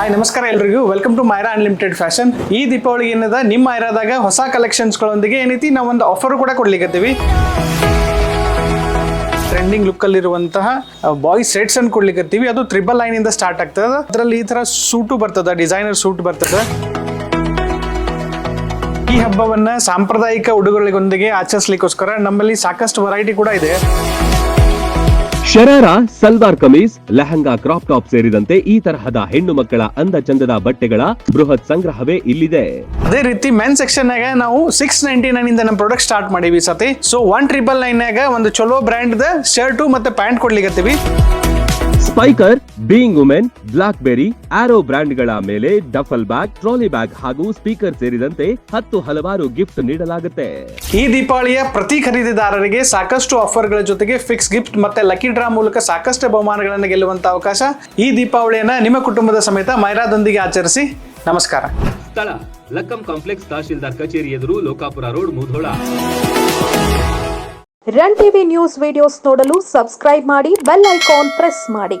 ಎಲ್ರಿಗೂ. Welcome to Myra unlimited fashion ಈ ದೀಪಾವಳಿ ಏನದ ನಿಮ್ಮ ಮೈರಾದಾಗ ಹೊಸ ಕಲೆಕ್ಷನ್ಸ್ಗಳೊಂದಿಗೆ ಏನೈತಿ ನಾವು ಒಂದು ಆಫರ್ ಕೂಡ ಕೊಡ್ಲಿಕ್ಕತ್ತೀವಿ ಟ್ರೆಂಡಿಂಗ್ ಲುಕ್ ಅಲ್ಲಿರುವಂತಹ ಬಾಯ್ಸ್ ಸೆಟ್ಸ್ ಅನ್ನು ಕೊಡ್ಲಿಕ್ಕತ್ತೀವಿ ಅದು ತ್ರಿಬಲ್ ಲೈನ್ ಇಂದ ಸ್ಟಾರ್ಟ್ ಆಗ್ತದೆ. ಅದರಲ್ಲಿ ಈ ತರ ಸೂಟು ಬರ್ತದ ಡಿಸೈನರ್ ಸೂಟ್ ಬರ್ತದೆ. ಈ ಹಬ್ಬವನ್ನ ಸಾಂಪ್ರದಾಯಿಕ ಉಡುಗೊರೆಗಳೊಂದಿಗೆ ಆಚರಿಸಲಿಕ್ಕೋಸ್ಕರ ನಮ್ಮಲ್ಲಿ ಸಾಕಷ್ಟು ವೆರೈಟಿ ಕೂಡ ಇದೆ. ಶರಾರ, ಸಲ್ವಾರ್ ಕಮೀಸ್, ಲೆಹಂಗಾ ಕ್ರಾಪ್ ಟಾಪ್ ಸೇರಿದಂತೆ ಈ ತರಹದ ಹೆಣ್ಣು ಮಕ್ಕಳ ಅಂದ ಚಂದದ ಬಟ್ಟೆಗಳ ಬೃಹತ್ ಸಂಗ್ರಹವೇ ಇಲ್ಲಿದೆ. ಅದೇ ರೀತಿ ಮೆನ್ ಸೆಕ್ಷನ್ ನಾಗ ನಾವು ಸಿಕ್ಸ್ ನೈಂಟಿ ನೈನ್ ಇಂದ ನಮ್ಮ ಪ್ರಾಡಕ್ಟ್ ಸ್ಟಾರ್ಟ್ ಮಾಡೀವಿ ಸತಿ. ಸೊ ಒನ್ ಟ್ರಿಬಲ್ ನೈನ್ ನಾಗ ಒಂದು ಚಲೋ ಬ್ರ್ಯಾಂಡ್ ಶರ್ಟು ಮತ್ತೆ pant ಕೊಡ್ಲಿಕತ್ತೀವಿ. Spykar Being Women Blackberry Arrow ಬ್ರ್ಯಾಂಡ್ಗಳ ಮೇಲೆ ಡಫಲ್ ಬ್ಯಾಗ್ ಟ್ರಾಲಿ ಬ್ಯಾಗ್ ಹಾಗೂ ಸ್ಪೀಕರ್ ಸೇರಿದಂತೆ ಹತ್ತು ಹಲವಾರು ಗಿಫ್ಟ್ ನೀಡಲಾಗುತ್ತೆ. ಈ ದೀಪಾವಳಿಯ ಪ್ರತಿ ಖರೀದಿದಾರರಿಗೆ ಸಾಕಷ್ಟು ಆಫರ್ಗಳ ಜೊತೆಗೆ ಫಿಕ್ಸ್ ಗಿಫ್ಟ್ ಮತ್ತೆ ಲಕ್ಕಿ ಡ್ರಾ ಮೂಲಕ ಸಾಕಷ್ಟು ಬಹುಮಾನಗಳನ್ನು ಗೆಲ್ಲುವಂತ ಅವಕಾಶ ಈ ದೀಪಾವಳಿಯನ್ನ ನಿಮ್ಮ ಕುಟುಂಬದ ಸಮೇತ ಮೈರಾದೊಂದಿಗೆ ಆಚರಿಸಿ. ನಮಸ್ಕಾರ. ಸ್ಥಳ ಲಕ್ಕಂ ಕಾಂಪ್ಲೆಕ್ಸ್ ತಹಶೀಲ್ದಾರ್ ಕಚೇರಿ ಎದುರು Lokapur road Mudhol. Run TV news videos ನೋಡಲು ಸಬ್ಸ್ಕ್ರೈಬ್ ಮಾಡಿ ಬೆಲ್ ಐಕಾನ್ ಪ್ರೆಸ್ ಮಾಡಿ.